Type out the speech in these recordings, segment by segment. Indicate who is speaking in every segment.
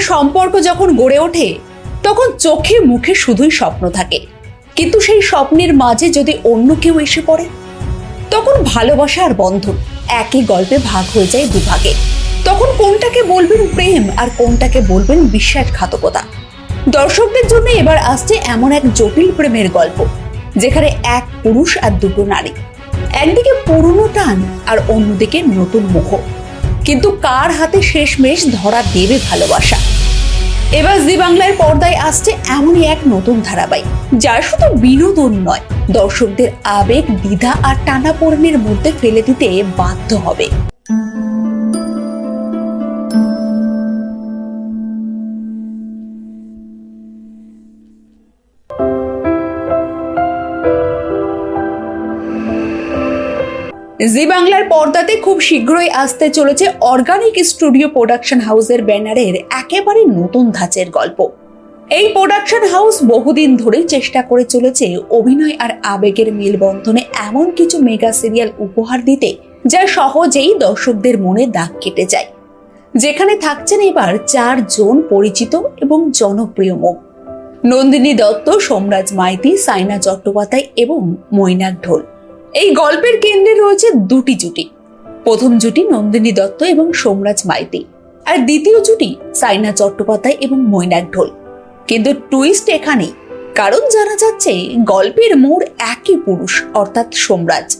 Speaker 1: সম্পর্ক যখন গড়ে ওঠে, তখন চোখে মুখে শুধুই স্বপ্ন থাকে। কিন্তু সেই স্বপ্নের মাঝে যদি অন্য কেউ এসে পড়ে, তখন ভালোবাসা আর বন্ধন একই গল্পে ভাগ হয়ে যায় দুভাগে। তখন কোনটাকে বলবেন প্রেম আর কোনটাকে বলবেন বিশ্বাসঘাতকতা। দর্শকদের জন্য এবার আসছে এমন এক জটিল প্রেমের গল্প, যেখানে এক পুরুষ আর দুটো নারী। একদিকে পুরনো টান আর অন্যদিকে নতুন মোহ কিন্তু কার হাতে শেষমেশ ধরা দেবে ভালোবাসা? এবার জি বাংলার পর্দায় আসছে এমনই এক নতুন ধারাবাহিক যা শুধু বিনোদন নয়, দর্শকদের আবেগ, দ্বিধা আর টানাপোড়েনের মধ্যে ফেলে দিতে বাধ্য হবে। জি বাংলার পর্দাতে খুব শীঘ্রই আসতে চলেছে অর্গানিক স্টুডিও প্রোডাকশন হাউসের ব্যানারের একেবারে নতুন ধাঁচের গল্প। এই প্রোডাকশন হাউস বহুদিন ধরেই চেষ্টা করে চলেছে অভিনয় আর আবেগের মেলবন্ধনে এমন কিছু মেগা সিরিয়াল উপহার দিতে, যা সহজেই দর্শকদের মনে দাগ কেটে যায়। যেখানে থাকছেন এবার চারজন পরিচিত এবং জনপ্রিয় মুখ। নন্দিনী দত্ত, সোমরাজ মাইতি, সাইনা চট্টোপাধ্যায় এবং মৈনাক ঢোল। এই গল্পের কেন্দ্রে রয়েছে দুটি জুটি। প্রথম জুটি নন্দিনী দত্ত এবং সোমরাজ মাইতি। আর দ্বিতীয় জুটি সাইনা চট্টোপাধ্যায় এবং মৈনাক ঢোল। কিন্তু টুইস্ট এখানে কারণ জানা যাচ্ছে, গল্পের মোড় একই পুরুষ, অর্থাৎ সোমরাজ।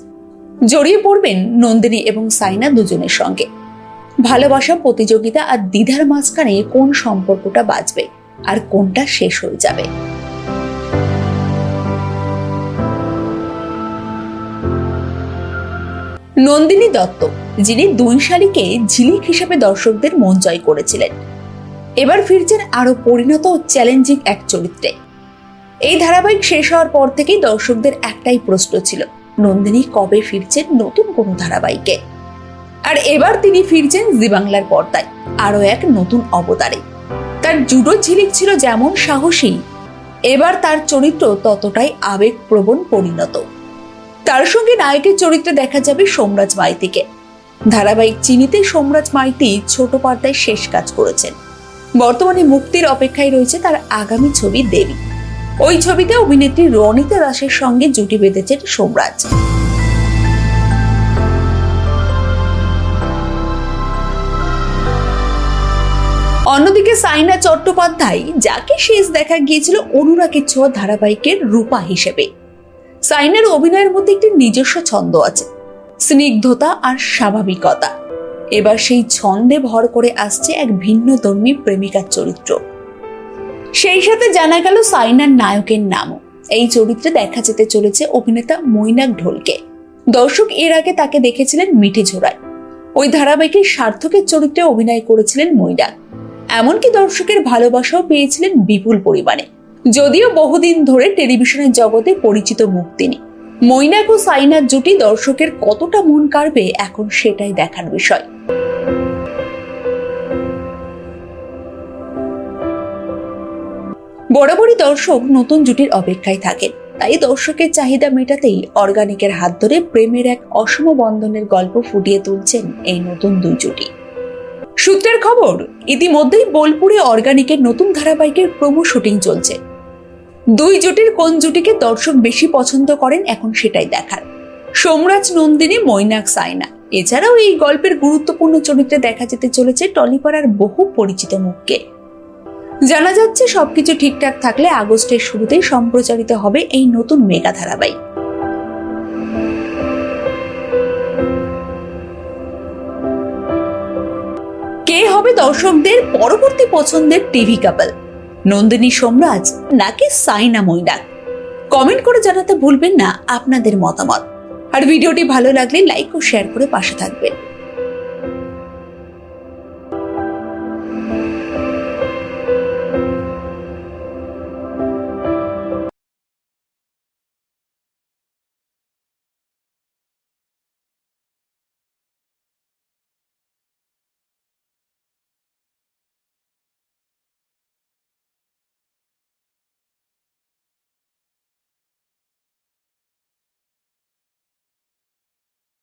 Speaker 1: জড়িয়ে পড়বেন নন্দিনী এবং সাইনা দুজনের সঙ্গে। ভালোবাসা, প্রতিযোগিতা আর দ্বিধার মাঝখানে কোন সম্পর্কটা বাঁচবে আর কোনটা শেষ হয়ে যাবে। নন্দিনী দত্ত, যিনি দুই শালিকে ঝিলিক হিসেবে দর্শকদের মন জয় করেছিলেন। এবার ফিরছেন আরও পরিণত চ্যালেঞ্জিং এক চরিত্রে। এই ধারাবাহিক শেষ হওয়ার পর থেকেই দর্শকদের একটাই প্রশ্ন ছিল, নন্দিনী কবে ফিরছেন নতুন কোনো ধারাবাহিকে? আর এবার তিনি ফিরছেন জি বাংলার পর্দায় আরও এক নতুন অবতারে। তার জুডো ঝিলিক ছিল যেমন সাহসী, এবার তার চরিত্র ততটাই আবেগপ্রবণ পরিণত। তার সঙ্গে নায়কের চরিত্রে দেখা যাবে সোমরাজ মাইতিকে। ধারাবাহিক চিনিতে সোমরাজ মাইতি ছোট পর্দায় শেষ কাজ করেছেন। বর্তমানে মুক্তির অপেক্ষায় রয়েছে তার আগামী ছবি দেবী। ওই ছবিতে অভিনেত্রী রনিতা দাসের সঙ্গে জুটি বেঁধেছেন সোমরাজ। অন্যদিকে সাইনা চট্টোপাধ্যায়, যাকে শেষ দেখা গিয়েছিল অনুরাগের ছোঁয়া ধারাবাহিকের রূপা হিসেবে। সাইনার অভিনয়ের মধ্যে একটি নিজস্ব ছন্দ আছে, স্নিগ্ধতা আর স্বাভাবিকতা। এবার সেই ছন্দে ভর করে আসছে এক ভিন্ন ধর্মী প্রেমিকার চরিত্র। সেই সাথে জানা গেল সাইনার নায়কের নামও। এই চরিত্রে দেখা যেতে চলেছে অভিনেতা মৈনাক ঢোলকে। দর্শক এর আগে তাকে দেখেছিলেন মিঠে ঝোড়ায়। ওই ধারাবাহিকের সার্থকের চরিত্রে অভিনয় করেছিলেন মৈনাক। এমনকি দর্শকের ভালোবাসাও পেয়েছিলেন বিপুল পরিমাণে। যদিও বহুদিন ধরে টেলিভিশনের জগতে পরিচিত মুখ তিনি মৈনাক ও সাইনার জুটি দর্শকের কতটা মন কাড়বে এখন সেটাই দেখার বিষয়। বরাবরই দর্শক নতুন জুটির অপেক্ষায় থাকেন। তাই দর্শকের চাহিদা মেটাতেই অর্গানিকের হাত ধরে প্রেমের এক অসম বন্ধনের গল্প ফুটিয়ে তুলছেন এই নতুন দুই জুটি। সূত্রের খবর, ইতিমধ্যেই বোলপুরে অর্গানিকের নতুন ধারাবাহিকের প্রমো শুটিং চলছে। দুই জুটির কোন জুটিকে দর্শক বেশি পছন্দ করেন এখন সেটাই দেখার। সোমরাজ নন্দিনী, মৈনাক সাইনা এছাড়াও এই গল্পের গুরুত্বপূর্ণ চরিত্রে দেখা যেতে চলেছে টলিপাড়ার বহু পরিচিত মুখকে। জানা যাচ্ছে সবকিছু ঠিকঠাক থাকলে আগস্টের শুরুতেই সম্প্রচারিত হবে এই নতুন মেগা ধারাবাহিক। কে হবে দর্শকদের পরবর্তী পছন্দের টিভি কাপল? নন্দিনী সোমরাজ নাকি সাইনা মৈনাক? কমেন্ট করে জানাতে ভুলবেন না আপনাদের মতামত। আর ভিডিওটি ভালো লাগলে লাইক ও শেয়ার করে পাশে থাকবেন।